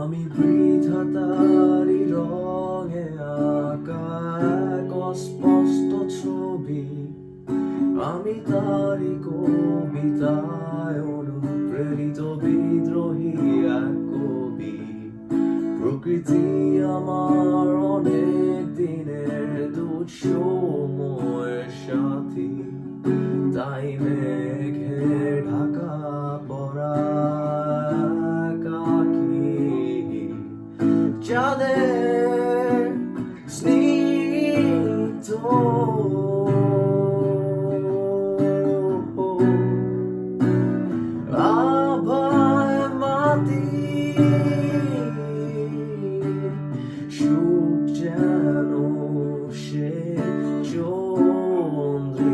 আমি বৃথা তারি রঙে আঁকা এক অস্পষ্ট ছবি। আমি তারি কবিতায় অনুপ্রেরিত বিদ্রোহী এক কবি। প্রকৃতি আমার অনেক দিনের দুঃসময়ের চন্দ্রিমারা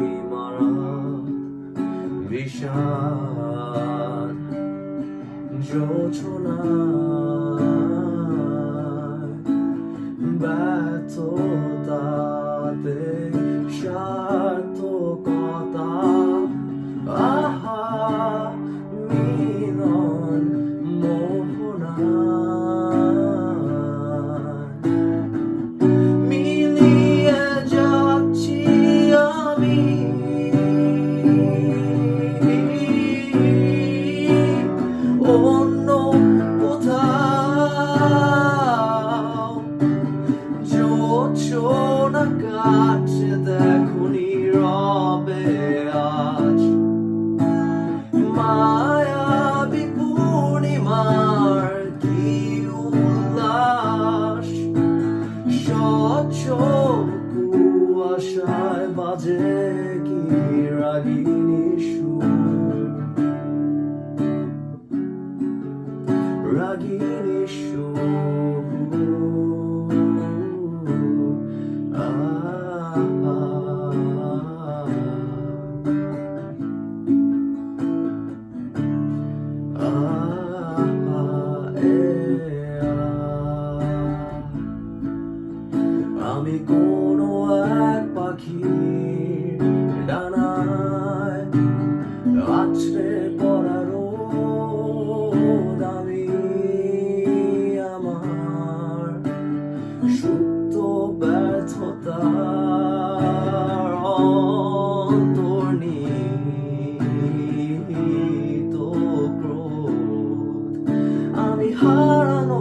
বিষাদ যোছনায় baby. কোনো এক পাখির ডানায় আছড়ে পড়ার আমি আমার সুপ্ত আমি হারানো